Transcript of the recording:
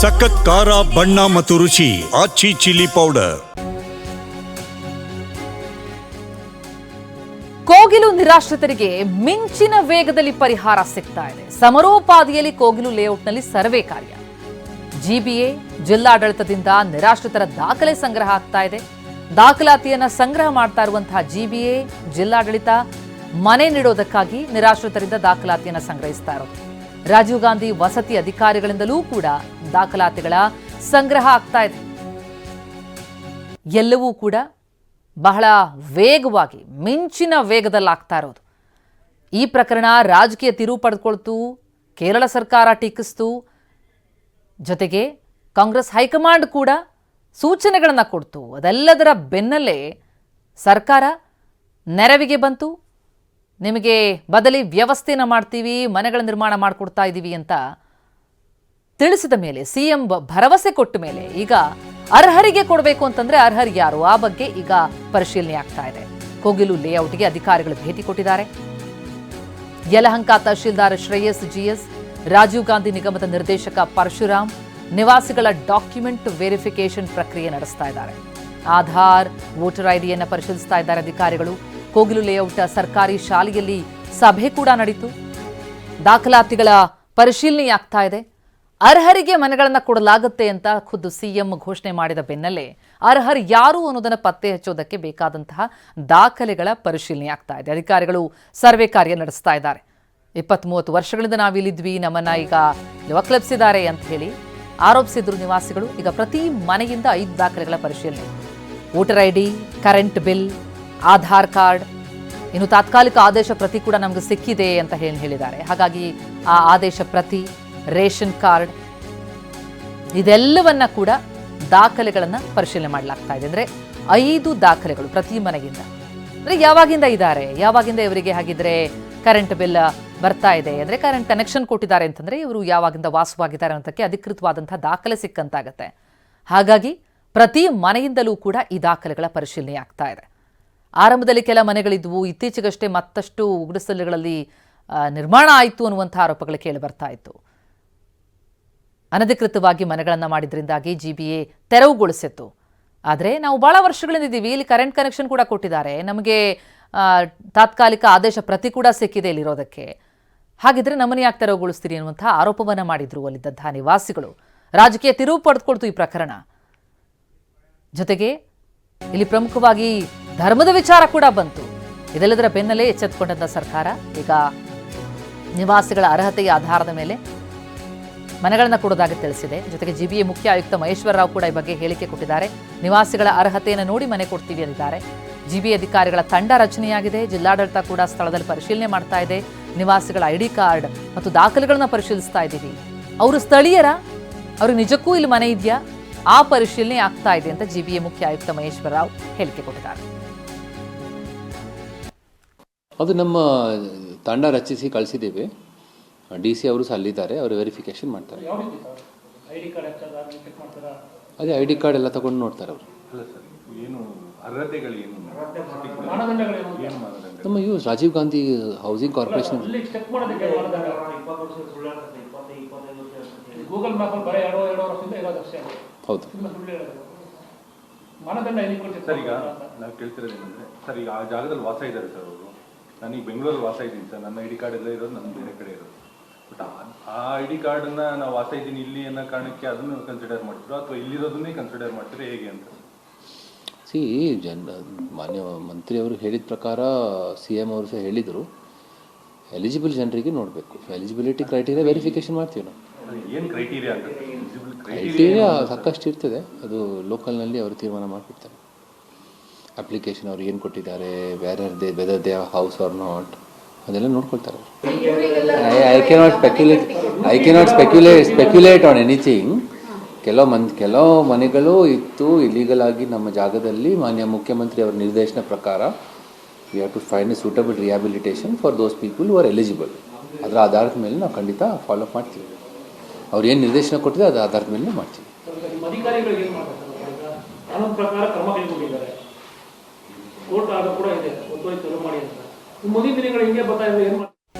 ಸಖತ್ ಖಾರ, ಬಣ್ಣ ಮತ್ತು ರುಚಿ ಆಚಿ ಚಿಲ್ಲಿ ಪೌಡರ್. ಕೋಗಿಲು ನಿರಾಶ್ರಿತರಿಗೆ ಮಿಂಚಿನ ವೇಗದಲ್ಲಿ ಪರಿಹಾರ ಸಿಗ್ತಾ ಇದೆ. ಸಮರೋಪಾದಿಯಲ್ಲಿ ಕೋಗಿಲು ಲೇಔಟ್ನಲ್ಲಿ ಸರ್ವೆ ಕಾರ್ಯ. ಜಿಬಿಎ, ಜಿಲ್ಲಾಡಳಿತದಿಂದ ನಿರಾಶ್ರಿತರ ದಾಖಲೆ ಸಂಗ್ರಹ ಆಗ್ತಾ ಇದೆ. ದಾಖಲಾತಿಯನ್ನ ಸಂಗ್ರಹ ಮಾಡ್ತಾ ಇರುವಂತಹ ಜಿಬಿಎ, ಜಿಲ್ಲಾಡಳಿತ ಮನೆ ನೀಡೋದಕ್ಕಾಗಿ ನಿರಾಶ್ರಿತರಿಂದ ದಾಖಲಾತಿಯನ್ನ ಸಂಗ್ರಹಿಸ್ತಾ ಇರೋದು. ರಾಜೀವ್ ಗಾಂಧಿ ವಸತಿ ಅಧಿಕಾರಿಗಳಿಂದಲೂ ಕೂಡ ದಾಖಲಾತಿಗಳ ಸಂಗ್ರಹ ಆಗ್ತಾ ಇದೆ. ಎಲ್ಲವೂ ಕೂಡ ಬಹಳ ವೇಗವಾಗಿ, ಮಿಂಚಿನ ವೇಗದಲ್ಲಿ ಆಗ್ತಾ ಇರೋದು. ಈ ಪ್ರಕರಣ ರಾಜಕೀಯ ತಿರುವು ಪಡೆದುಕೊಳ್ತು ಕೇರಳ ಸರ್ಕಾರ ಟೀಕಿಸ್ತು. ಜೊತೆಗೆ ಕಾಂಗ್ರೆಸ್ ಹೈಕಮಾಂಡ್ ಕೂಡ ಸೂಚನೆಗಳನ್ನು ಕೊಡ್ತು. ಅದೆಲ್ಲದರ ಬೆನ್ನಲ್ಲೇ ಸರ್ಕಾರ ನೆರವಿಗೆ ಬಂತು. ನಿಮಗೆ ಬದಲಿ ವ್ಯವಸ್ಥೆನ ಮಾಡ್ತೀವಿ, ಮನೆಗಳ ನಿರ್ಮಾಣ ಮಾಡಿಕೊಡ್ತಾ ಇದ್ದೀವಿ ಅಂತ ತಿಳಿಸಿದ ಮೇಲೆ, ಸಿಎಂ ಭರವಸೆ ಕೊಟ್ಟ ಮೇಲೆ ಈಗ ಅರ್ಹರಿಗೆ ಕೊಡಬೇಕು ಅಂತಂದ್ರೆ ಅರ್ಹರು ಯಾರು? ಆ ಬಗ್ಗೆ ಈಗ ಪರಿಶೀಲನೆ ಆಗ್ತಾ ಇದೆ. ಕೋಗಿಲು ಲೇಔಟ್ಗೆ ಅಧಿಕಾರಿಗಳು ಭೇಟಿ ಕೊಟ್ಟಿದ್ದಾರೆ. ಯಲಹಂಕ ತಹಶೀಲ್ದಾರ್ ಶ್ರೇಯಸ್ ಜಿಎಸ್ ರಾಜೀವ್ ಗಾಂಧಿ ನಿಗಮದ ನಿರ್ದೇಶಕ ಪರಶುರಾಮ್, ನಿವಾಸಿಗಳ ಡಾಕ್ಯುಮೆಂಟ್ ವೆರಿಫಿಕೇಶನ್ ಪ್ರಕ್ರಿಯೆ ನಡೆಸ್ತಾ ಇದ್ದಾರೆ. ಆಧಾರ್, ವೋಟರ್ ಐಡಿಯನ್ನು ಪರಿಶೀಲಿಸ್ತಾ ಇದ್ದಾರೆ ಅಧಿಕಾರಿಗಳು. ಕೋಗಿಲು ಲೇಔಟ್ ಸರ್ಕಾರಿ ಶಾಲೆಯಲ್ಲಿ ಸಭೆ ಕೂಡ ನಡೀತು. ದಾಖಲಾತಿಗಳ ಪರಿಶೀಲನೆ ಆಗ್ತಾ ಇದೆ. ಅರ್ಹರಿಗೆ ಮನೆಗಳನ್ನು ಕೊಡಲಾಗುತ್ತೆ ಅಂತ ಖುದ್ದು ಸಿಎಂ ಘೋಷಣೆ ಮಾಡಿದ ಬೆನ್ನಲ್ಲೇ ಅರ್ಹರು ಯಾರು ಅನ್ನೋದನ್ನು ಪತ್ತೆ ಹಚ್ಚೋದಕ್ಕೆ ಬೇಕಾದಂತಹ ದಾಖಲೆಗಳ ಪರಿಶೀಲನೆ ಆಗ್ತಾ ಇದೆ. ಅಧಿಕಾರಿಗಳು ಸರ್ವೆ ಕಾರ್ಯ ನಡೆಸ್ತಾ ಇದ್ದಾರೆ. ಇಪ್ಪತ್ತ್ ಮೂವತ್ತು ವರ್ಷಗಳಿಂದ ನಾವಿಲ್ಲಿದ್ವಿ. ನಮ್ಮನ್ನ ಈಗ ಒಕ್ಲೆಬ್ಸಿದ್ದಾರೆ ಅಂತ ಹೇಳಿ ಆರೋಪಿಸಿದ್ರು ನಿವಾಸಿಗಳು. ಈಗ ಪ್ರತಿ ಮನೆಯಿಂದ ಐದು ದಾಖಲೆಗಳ ಪರಿಶೀಲನೆ. Voter I D, current bill Aadhaar card, ಇನ್ನು ತಾತ್ಕಾಲಿಕ ಆದೇಶ ಪ್ರತಿ ಕೂಡ ನಮಗೆ ಸಿಕ್ಕಿದೆ ಅಂತ ಹೇಳಿ ಹೇಳಿದ್ದಾರೆ. ಹಾಗಾಗಿ ಆ ಆದೇಶ ಪ್ರತಿ, ರೇಷನ್ ಕಾರ್ಡ್, ಇದೆಲ್ಲವನ್ನ ಕೂಡ ದಾಖಲೆಗಳನ್ನ ಪರಿಶೀಲನೆ ಮಾಡಲಾಗ್ತಾ ಇದೆ. ಅಂದ್ರೆ ಐದು ದಾಖಲೆಗಳು ಪ್ರತಿ ಮನೆಗಿಂದ ಅಂದ್ರೆ ಯಾವಾಗಿಂದ ಇದ್ದಾರೆ? ಯಾವಾಗಿಂದ ಇವರಿಗೆ ಹಾಗಿದ್ರೆ ಕರೆಂಟ್ ಬಿಲ್ ಬರ್ತಾ ಇದೆ? ಅಂದ್ರೆ ಕರೆಂಟ್ ಕನೆಕ್ಷನ್ ಕೊಟ್ಟಿದ್ದಾರೆ ಅಂತಂದ್ರೆ ಇವರು ಯಾವಾಗಿಂದ ವಾಸವಾಗಿದ್ದಾರೆ ಅನ್ನೋದಕ್ಕೆ ಅಧಿಕೃತವಾದಂಥ ದಾಖಲೆ ಸಿಕ್ಕಂತಾಗತ್ತೆ. ಹಾಗಾಗಿ ಪ್ರತಿ ಮನೆಯಿಂದಲೂ ಕೂಡ ಈ ದಾಖಲೆಗಳ ಪರಿಶೀಲನೆ ಆಗ್ತಾ ಇದೆ. ಆರಂಭದಲ್ಲಿ ಕೆಲ ಮನೆಗಳಿದ್ವು. ಇತ್ತೀಚೆಗಷ್ಟೇ ಮತ್ತಷ್ಟು ಉಗುಡಿಸಲುಗಳಲ್ಲಿ ಆ, ನಿರ್ಮಾಣ ಆಯಿತು ಅನ್ನುವಂಥ ಆರೋಪಗಳು ಕೇಳಿ ಬರ್ತಾ ಇತ್ತು. ಅನಧಿಕೃತವಾಗಿ ಮನೆಗಳನ್ನು ಮಾಡಿದ್ರಿಂದಾಗಿ ಜಿ ಬಿ ಎ ತೆರವುಗೊಳಿಸಿತ್ತು. ಆದರೆ ನಾವು ಭಾಳ ವರ್ಷಗಳಿಂದ ಇದ್ದೀವಿ. ಇಲ್ಲಿ ಕರೆಂಟ್ ಕನೆಕ್ಷನ್ ಕೂಡ ಕೊಟ್ಟಿದ್ದಾರೆ. ನಮಗೆ ತಾತ್ಕಾಲಿಕ ಆದೇಶ ಪ್ರತಿ ಕೂಡ ಸಿಕ್ಕಿದೆ ಇಲ್ಲಿರೋದಕ್ಕೆ ಹಾಗಿದ್ರೆ ನಮ್ಮನ್ನು ಯಾಕೆ ತೆರವುಗೊಳಿಸ್ತೀರಿ ಅನ್ನುವಂಥ ಆರೋಪವನ್ನು ಮಾಡಿದ್ರು ಅಲ್ಲಿದ್ದಂತಹ ನಿವಾಸಿಗಳು. ರಾಜಕೀಯ ತಿರುವು ಪಡೆದುಕೊಳ್ತು ಈ ಪ್ರಕರಣ. ಜೊತೆಗೆ ಇಲ್ಲಿ ಪ್ರಮುಖವಾಗಿ ಧರ್ಮದ ವಿಚಾರ ಕೂಡ ಬಂತು. ಇದೆಲ್ಲದರ ಬೆನ್ನಲ್ಲೇ ಎಚ್ಚೆತ್ತುಕೊಂಡಂತ ಸರ್ಕಾರ, ಈಗ ನಿವಾಸಿಗಳ ಅರ್ಹತೆಯ ಆಧಾರದ ಮೇಲೆ ಮನೆಗಳನ್ನು ಕೊಡೋದಾಗಿ ತಿಳಿಸಿದೆ. ಜೊತೆಗೆ ಜಿಬಿಎ ಮುಖ್ಯ ಆಯುಕ್ತ ಮಹೇಶ್ವರ ರಾವ್ ಕೂಡ ಈ ಬಗ್ಗೆ ಹೇಳಿಕೆ ಕೊಟ್ಟಿದ್ದಾರೆ. ನಿವಾಸಿಗಳ ಅರ್ಹತೆಯನ್ನು ನೋಡಿ ಮನೆ ಕೊಡ್ತೀವಿ ಅಂದಿದ್ದಾರೆ. ಜಿಬಿಎ ಅಧಿಕಾರಿಗಳ ತಂಡ ರಚನೆಯಾಗಿದೆ. ಜಿಲ್ಲಾಡಳಿತ ಕೂಡ ಸ್ಥಳದಲ್ಲಿ ಪರಿಶೀಲನೆ ಮಾಡ್ತಾ ಇದೆ. ನಿವಾಸಿಗಳ ಐಡಿ ಕಾರ್ಡ್ ಮತ್ತು ದಾಖಲೆಗಳನ್ನ ಪರಿಶೀಲಿಸ್ತಾ ಇದ್ದೀವಿ. ಅವರು ಸ್ಥಳೀಯರ? ಅವರು ನಿಜಕ್ಕೂ ಇಲ್ಲಿ ಮನೆ ಇದೆಯಾ? ಆ ಪರಿಶೀಲನೆ ಆಗ್ತಾ ಇದೆ ಅಂತ ಎ ಮುಖ್ಯ ಆಯುಕ್ತ ಮಹೇಶ್ವರ ರಾವ್ ಹೇಳಿಕೆ ಕೊಟ್ಟಿದ್ದಾರೆ. ಅದು ನಮ್ಮ ತಂಡ ರಚಿಸಿ ಕಳಿಸಿದ್ದೇವೆ. ಡಿ ಸಿ ಅವರು ಸಹ ಅಲ್ಲಿದ್ದಾರೆ ಅವರು ವೆರಿಫಿಕೇಶನ್ ಮಾಡ್ತಾರೆ. ಅದೇ ಐ ಡಿ ಕಾರ್ಡ್ ಎಲ್ಲ ತಗೊಂಡು ನೋಡ್ತಾರೆ ಅವರು. ನಮ್ಮ ಇವು ರಾಜೀವ್ ಗಾಂಧಿ ಹೌಸಿಂಗ್ ಕಾರ್ಪೊರೇಷನ್. ಹೌದು. ಮಾನದಂಡ ಸರ್ ಈಗ ನಾವು ಕೇಳ್ತಿರೋದು ಏನಂದ್ರೆ ಸರ್ ಈಗ ಆ ಜಾಗದಲ್ಲಿ ವಾಸ ಇದ್ದಾರೆ ಸರ್ ಅವರು. ನಾನೀಗ ಬೆಂಗಳೂರಲ್ಲಿ ವಾಸ ಇದ್ದೀನಿ ಸರ್. ನನ್ನ ಐ ಡಿ ಕಾರ್ಡ್ ಎಲ್ಲ ಇರೋದು ನನ್ನ ಬೇರೆ ಕಡೆ ಇರೋದು. ಬಟ್ ಆ ಐ ಡಿ ಕಾರ್ಡನ್ನ ನಾವು ವಾಸ ಇದ್ದೀನಿ ಇಲ್ಲಿ ಅನ್ನೋ ಕಾರಣಕ್ಕೆ ಅದನ್ನು ಕನ್ಸಿಡರ್ ಮಾಡ್ತೀರೋ ಅಥವಾ ಇಲ್ಲಿರೋದನ್ನೇ ಕನ್ಸಿಡರ್ ಮಾಡ್ತೀರಾ ಹೇಗೆ ಅಂತ. ಸಿ ಜನ ಮಾನ್ಯ ಮಂತ್ರಿಯವರು ಹೇಳಿದ ಪ್ರಕಾರ ಸಿ ಎಂ ಅವರು ಸಹ ಹೇಳಿದರು. ಎಲಿಜಿಬಲ್ ಜನರಿಗೆ ನೋಡಬೇಕು. ಎಲಿಜಿಬಿಲಿಟಿ ಕ್ರೈಟೀರಿಯಾ ವೆರಿಫಿಕೇಶನ್ ಮಾಡ್ತೀವಿ ನಾವು. ಏನು ಕ್ರೈಟೀರಿಯಾ ಅಂತ? ಕ್ರೈಟೀರಿಯಾ ಸಾಕಷ್ಟು ಇರ್ತದೆ ಅದು ಲೋಕಲ್ನಲ್ಲಿ ಅವರು ತೀರ್ಮಾನ ಮಾಡಿಬಿಡ್ತಾರೆ. ಅಪ್ಲಿಕೇಶನ್ ಅವ್ರು ಏನು ಕೊಟ್ಟಿದ್ದಾರೆ ಬೇರೆ they weather they house are not ಅದೆಲ್ಲ ನೋಡ್ಕೊಳ್ತಾರೆ I can not speculate I can not speculate speculate on anything ಕೆಲವು ಮನ್ ಕೆಲವು ಮನೆಗಳು ಇತ್ತು ಇಲೀಗಲ್ ಆಗಿ ನಮ್ಮ ಜಾಗದಲ್ಲಿ ಮಾನ್ಯ ಮುಖ್ಯಮಂತ್ರಿ ಅವರ ನಿರ್ದೇಶನ ಪ್ರಕಾರ we have to find a suitable rehabilitation for those people who are eligible ಅದರ ಆಧಾರದ ಮೇಲೆ ನಾವು ಖಂಡಿತ ಫಾಲೋ ಅಪ್ ಮಾಡ್ತೀವಿ. ಅವ್ರು ಏನು ನಿರ್ದೇಶನ ಕೊಟ್ಟಿದೆ ಅದರ ಆಧಾರದ ಮೇಲೆ ಮಾಡ್ತೀವಿ. ಕೋರ್ಟ್ ಆಗ ಕೂಡ ಇದೆ ಒತ್ತುವರಿ ತೆರವು ಮಾಡಿ ಅಂತ. ಮುಂದಿನ ದಿನಗಳು ಹಿಂಗೆ ಬರ್ತಾ ಇದ್ರೆ ಏನು